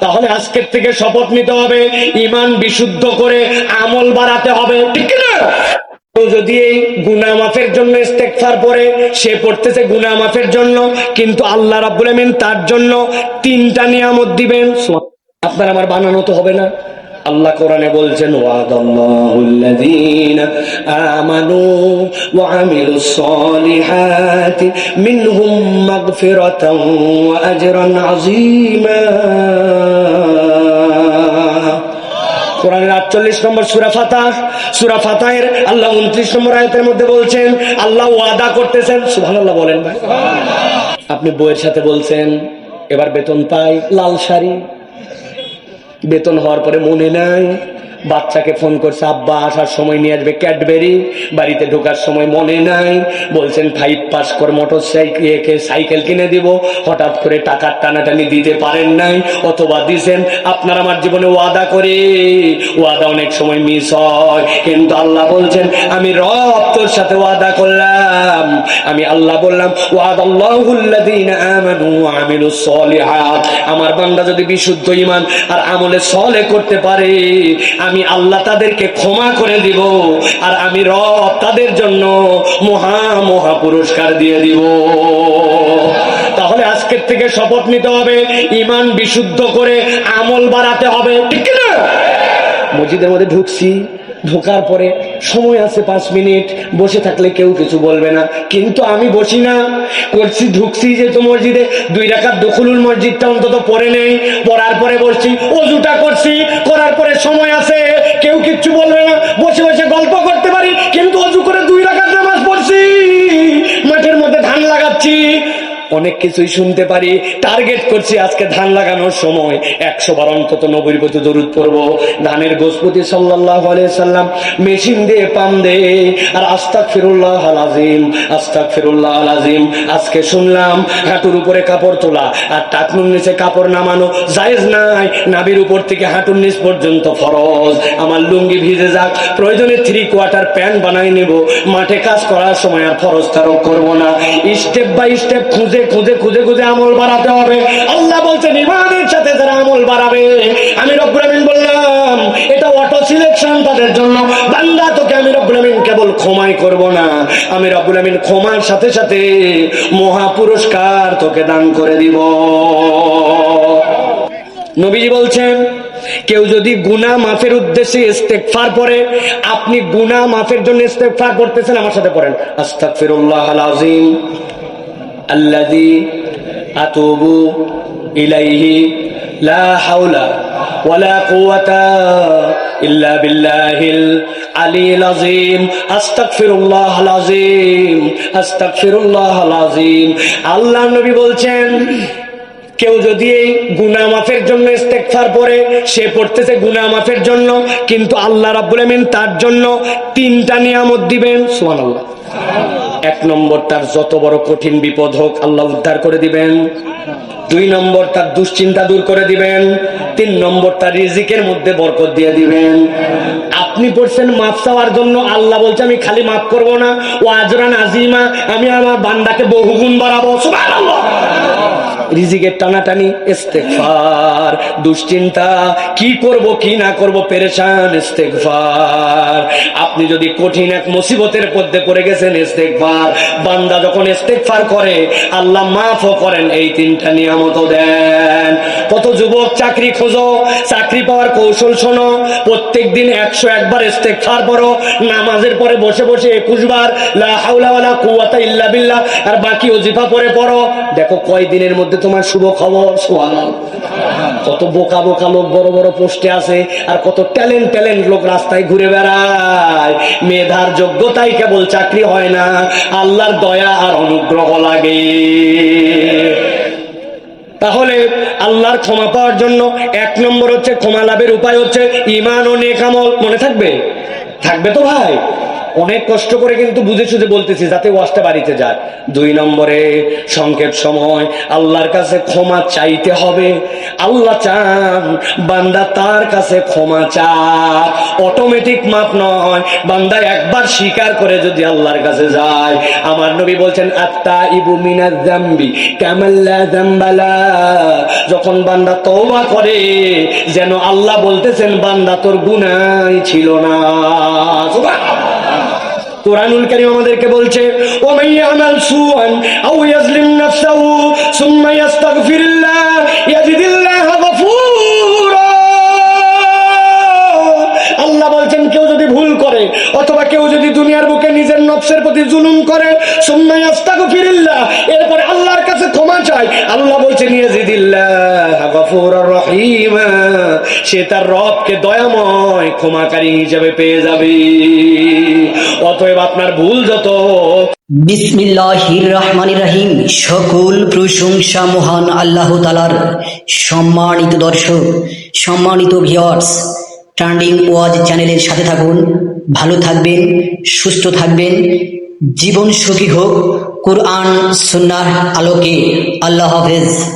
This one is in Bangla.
তাহলে আজকের থেকে শপথ নিতে হবে। ইমান বিশুদ্ধ করে আমল বাড়াতে হবে। ঠিক না? যদি এই গুনা মাফের জন্য ইস্তেকফার পরে সে পড়তেছে গুনা মাফের জন্য, কিন্তু আল্লাহ রাবুল তার জন্য তিনটা নিয়ামত দিবেন। আপনার আমার বানানো তো হবে না। আল্লাহ কোরআনে বলছেন, ওয়াদাল্লাহুল্লাযীনা আমানু ওয়া আমিলুস সলিহাতি মিনহুম মাগফিরাতাও ওয়া আজরান আযীমা। কোরআনের আটচল্লিশ নম্বর সুরা ফাতা সুরা ফাতাহের আল্লাহ উনত্রিশ নম্বর আয়তের মধ্যে বলছেন, আল্লাহ ওয়াদা করতেছেন। সুবহানাল্লাহ বলেন ভাই। আপনি বইয়ের সাথে বলছেন, এবার বেতন পাই, লাল শাড়ি। বেতন হওয়ার পরে মনে নাই। বাচ্চাকে ফোন করছে, আব্বা, আসার সময় নিয়ে আসবে ক্যাডবেরি, বাড়িতে ঢোকার সময় মনে নাই। বলছেন ফাইভ পাস কর মোটর সাইকেল সাইকেল কিনে দিব। হঠাৎ করে টাকার টানাটানি দিতে পারেন নাই, অথবা দিছেন, আপনার আমার জীবনে ওয়াদা করে। ওয়াদা অনেক সময় মিস হয়। কিন্তু আল্লাহ বলছেন, আমি রব তোর সাথে ওয়াদা করলাম। আমি আল্লাহ বললাম, ওয়াদ সলিহাত। আমার বান্দা যদি বিশুদ্ধ ঈমান আর আমলে সলে করতে পারে আমি আল্লাহ তাদেরকে ক্ষমা করে দিব আর আমি রব তাদের জন্য মহা মহা পুরস্কার দিয়ে দিব। তাহলে আজকের থেকে শপথ নিতে হবে ইমান বিশুদ্ধ করে আমল বাড়াতে হবে, ঠিক না মসজিদের মধ্যে ঢুকছি, ঢোকার পরে সময় আছে পাঁচ মিনিট, বসে থাকলে কেউ কিছু বলবে না। কিন্তু আমি বসি না, করছি, ঢুকছি যেহেতু মসজিদে, দুই রাখার দখলুল মসজিদটা অন্তত পরে নেই, পড়ার পরে বসছি, অজুটা করছি করার পরে সময় আছে কেউ কিচ্ছু বলবে না। বসে বসে গল্প করতে পারি অনেক কিছুই শুনতে পারি। টার্গেট করছি আজকে ধান লাগানোর সময়। একশো বার অন্তত নবীর প্রতি দরুদ পড়ব। ধানের গোসপতি সাল্লাহ সাল্লাম মেশিন দিয়ে পাম দে। আর আস্তাক ফিরুল্লাহ আজিম আস্তাক ফিরুল্লাহ আজিম আজকে শুনলাম হাঁটুর উপরে কাপড় তোলা। আর টাকনুর নিচে কাপড় নামানো জায়েজ নাই। নাবির উপর থেকে হাঁটুর নিচ পর্যন্ত ফরজ। আমার লুঙ্গি ভিজে যাক। প্রয়োজনে থ্রি কোয়ার্টার প্যান্ট বানাই নেব। মাঠে কাজ করার সময় আর ফরজ তারও করব না। স্টেপ বাই স্টেপ খুঁজে খুঁজে খুঁজে খুঁজে আমল বাড়াতে হবে। আল্লাহ বলছেন, ইমানের সাথে যারা আমল বাড়াবে, আমি রব্বুল আমিন বললাম, এটা অটো সিলেকশন তাদের জন্য। বান্দা, তোকে আমি রব্বুল আমিন কেবল ক্ষমাই করব না। আমি রব্বুল আমিন ক্ষমার সাথে সাথে মহা পুরস্কার তোকে দান করে দিব। নবীজি বলছেন, কেউ যদি গুনা মাফের উদ্দেশ্যে ইস্তেগফার পড়ে, আপনি গুনা মাফের জন্য ইস্তেগফার করতেছেন, আমার সাথে পড়েন। আস্তাগফিরুল্লাহ আল আযীম الذي أتوب إليه لا حول ولا قوة إلا بالله العلي العظيم أستغفر الله العظيم أستغفر الله العظيم আল্লাহ নবী বলছেন, কেউ যদি এই গুনামাফের জন্য ইস্তেকফার পরে সে পড়তেছে গুনা মাফের জন্য, কিন্তু আল্লাহ রাবুল তার জন্য তিনটা নিয়ামত দিবেন সোহান আল্লাহ এক নম্বর তার যত বড় কঠিন বিপদ হোক আল্লাহ উদ্ধার করে দিবেন। দুই নম্বর তার দুশ্চিন্তা দূর করে দিবেন। তিন নম্বর তার রিজিকের মধ্যে বরকত দিয়ে দিবেন। আপনি বলছেন মাফ চাওয়ার জন্য আল্লাহ বলছে, আমি খালি মাফ করব না। ও আজরান আজিমা, আমি আমার বান্দাকে বহুগুণ বাড়াবো। সুবহানাল্লাহ। রিজিকের টানাটানি, ইস্তেগফার। দুশ্চিন্তা, কি করব, কি না করব, পেরেশান, ইস্তেগফার। আপনি যদি কঠিন এক মুসিবতের মধ্যে পড়ে গেছেন, ইস্তেগফার। বান্দা যখন ইস্তেগফার করে, আল্লাহ মাফও করেন, এই তিনটা নিয়ামত দেন। কত যুবক চাকরি খোঁজো, চাকরি পাওয়ার কৌশল শোনো প্রত্যেক দিন একশো একবার ইস্তেগফার পড়ো, নামাজের পরে বসে বসে একুশ বার, লা হাওলা ওয়ালা কুওয়াতা ইল্লা বিল্লাহ, আর বাকি ওজিফা পরে পড়ো। দেখো কয় দিনের মধ্যে তোমার শুভ খবর? সোয়াল কত বোকা বোকা লোক, বড় বড় পোস্টে আছে, আর কত ট্যালেন্ট ট্যালেন্ট লোক রাস্তায় ঘুরে বেড়ায়। মেধার যোগ্যতাই কেবল চাকরি হয় না, আল্লাহর দয়া আর অনুগ্রহ লাগে। তাহলে আল্লাহর ক্ষমা পাওয়ার জন্য এক নম্বর হচ্ছে ক্ষমা লাভের উপায় হচ্ছে ইমান ও নেকামল মনে থাকবে? থাকবে তো ভাই? অনেক কষ্ট করে কিন্তু বুঝে সুঝে বলতেছি, যাতে ওয়াজটা বাড়িতে যায়। দুই নম্বরে, সংকেত সময়, আল্লাহর কাছে ক্ষমা চাইতে হবে। আল্লাহ চান, বান্দা তার কাছে ক্ষমা চায় অটোমেটিক মাপ নয়, বান্দা একবার স্বীকার করে যদি আল্লাহর কাছে যায়। আমার নবী বলছেন আত্মা ইবু মিনাজ জাম্বি কামাল্লা জাম্বালা যখন বান্দা তওবা করে, যেন আল্লাহ বলতেছেন, বান্দা তোর গুনাই ছিল না। সুবহানাল্লাহ। কোরআনুল কারীম আমাদেরকে বলছে ও মাইয়ামাল সুআন আও ইয়াজলিম নাফসাহু সুম্মা ইস্তাগফিরুল্লাহ ইয়াজিদিল্লাহ গফুরা। আল্লাহ বলছেন, কেউ যদি ভুল করে অথবা কেউ যদি দুনিয়ার বুকে নিজের নফসের প্রতি জুলুম করে, সুম্মা ইস্তাগফিরুল্লাহ এরপরে আল্লাহর কাছে ক্ষমা চায়, আল্লাহ বলছেন ইয়াজিদিল্লাহ গফুরার রহিম, সে তার রবকে দয়াময় ক্ষমাকারী হিসেবে পেয়ে যাবে। অতএব আপনার ভুল যত বিসমিল্লাহির সকল প্রশংসা মহান আল্লাহ তালার সম্মানিত দর্শক, সম্মানিত ভিওয়ার্স ট্রান্ডিং ওয়াজ চ্যানেলের সাথে থাকুন। ভালো থাকবেন, সুস্থ থাকবেন। জীবন সুখী হোক, কোরআন সুন্নার আলোকে। আল্লাহ হাফেজ।